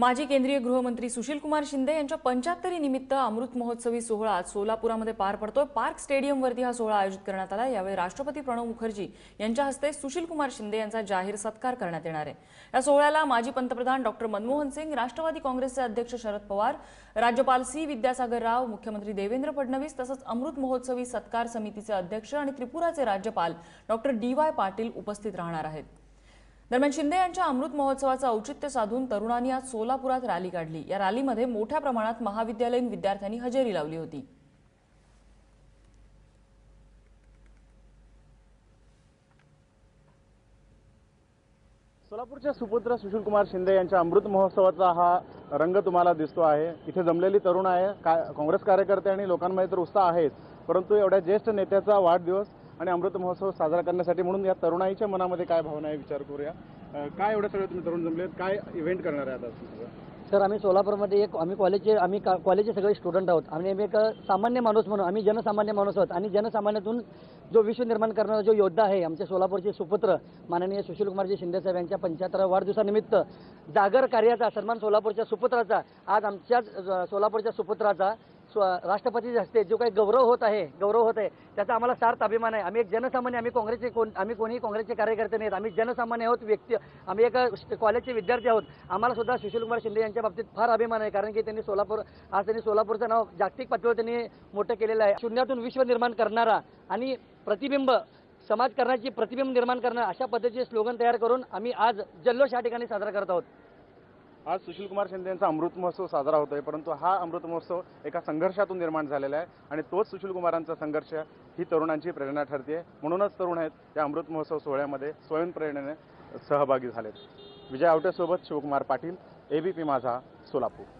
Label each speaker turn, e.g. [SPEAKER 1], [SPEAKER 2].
[SPEAKER 1] माजी केंद्रीय गृहमंत्री सुशीलकुमार शिंदे यांच्या पंच्याहत्तरी निमित्त अमृत महोत्सवी सोहळा आज सोलापुरामध्ये पार पडतोय. पार्क स्टेडियमवरती हा सोहळा आयोजित करण्यात आला. यावेळी राष्ट्रपती प्रणव मुखर्जी यांच्या हस्ते सुशीलकुमार शिंदे यांचा जाहीर सत्कार करण्यात येणार आहे. या सोहळ्याला माजी पंतप्रधान डॉक्टर मनमोहन सिंग राष्ट्रवादी काँग्रेसचे अध्यक्ष शरद पवार राज्यपाल सी विद्यासागर राव मुख्यमंत्री देवेंद्र फडणवीस तसंच अमृत महोत्सवी सत्कार समितीचे अध्यक्ष आणि त्रिपुराचे राज्यपाल डॉक्टर डी वाय पाटील उपस्थित राहणार आहेत. दरम्यान शिंदे यांच्या अमृत महोत्सवाचं औचित्य साधून तरुणांनी आज सोलापुरात रॅली काढली. या रॅलीमध्ये मोठ्या प्रमाणात महाविद्यालयीन विद्यार्थ्यांनी हजेरी लावली होती.
[SPEAKER 2] सोलापूरच्या सुपुत्र सुशीलकुमार शिंदे यांच्या अमृत महोत्सवाचा हा रंग तुम्हाला दिसतो आहे. इथे जमलेली तरुण आहे. का काँग्रेस कार्यकर्ते आणि लोकांमध्ये तर उत्साह आहेच. परंतु एवढ्या ज्येष्ठ नेत्याचा वाढदिवस आणि अमृत महोत्सव साजरा करण्यासाठी म्हणून या तरुणाईच्या मनामध्ये काय भावना आहे विचार करूया. काय एवढं सगळं तुम्ही तरुण जमलेत? काय इव्हेंट करणार आहे आता
[SPEAKER 3] सर आम्ही सोलापूरमध्ये एक आम्ही कॉलेजचे आम्ही का- कॉलेजचे सगळे स्टुडंट आहोत. आणि आम्ही एक सामान्य माणूस म्हणून आम्ही जनसामान्य माणूस आहोत. आणि जनसामान्यातून जो विश्व निर्माण करणारा जो योद्धा आहे आमच्या सोलापूरचे सुपुत्र माननीय सुशीलकुमारजी शिंदेसाहेब यांच्या पंच्याहत्तर वाढदिवसानिमित्त जागर कार्याचा सन्मान सोलापूरच्या सुपुत्राचा आज आमच्याच सोलापूरच्या सुपुत्राचा स्व राष्ट्रपतीच्या हस्ते जो काही गौरव होत आहे गौरव होत आहे त्याचा आम्हाला सार्थ अभिमान आहे. आम्ही एक जनसामान्य आम्ही काँग्रेसचे कोण आम्ही कोणीही काँग्रेसचे कार्यकर्ते नाहीत. आम्ही जनसामान्य आहोत व्यक्ती आम्ही एका कॉलेजचे विद्यार्थी आहोत. आम्हाला सुद्धा सुशीलकुमार शिंदे यांच्या बाबतीत फार अभिमान आहे कारण की त्यांनी सोलापूर आज त्यांनी सोलापूरचं नाव जागतिक पातळीवर त्यांनी मोठं केलेलं आहे. शून्यातून विश्व निर्माण करणारा आणि प्रतिबिंब समाज करण्याची प्रतिबिंब निर्माण करणं अशा पद्धतीचे स्लोगन तयार करून आम्ही आज जल्लोष या ठिकाणी साजरा करत आहोत.
[SPEAKER 2] आज सुशीलकुमार शिंदे यांचा अमृत महोत्सव साजरा होतोय परंतु हा अमृत महोत्सव एका संघर्षातून निर्माण झालेला आहे आणि तोच सुशीलकुमारांचा संघर्ष ही तरुणांची प्रेरणा ठरते म्हणूनच तरुण आहेत या अमृत महोत्सव सोहळ्यामध्ये स्वयंप्रेरणेने सहभागी झालेत. विजय आवटेसोबत शिवकुमार पाटील एबीपी माझा सोलापूर.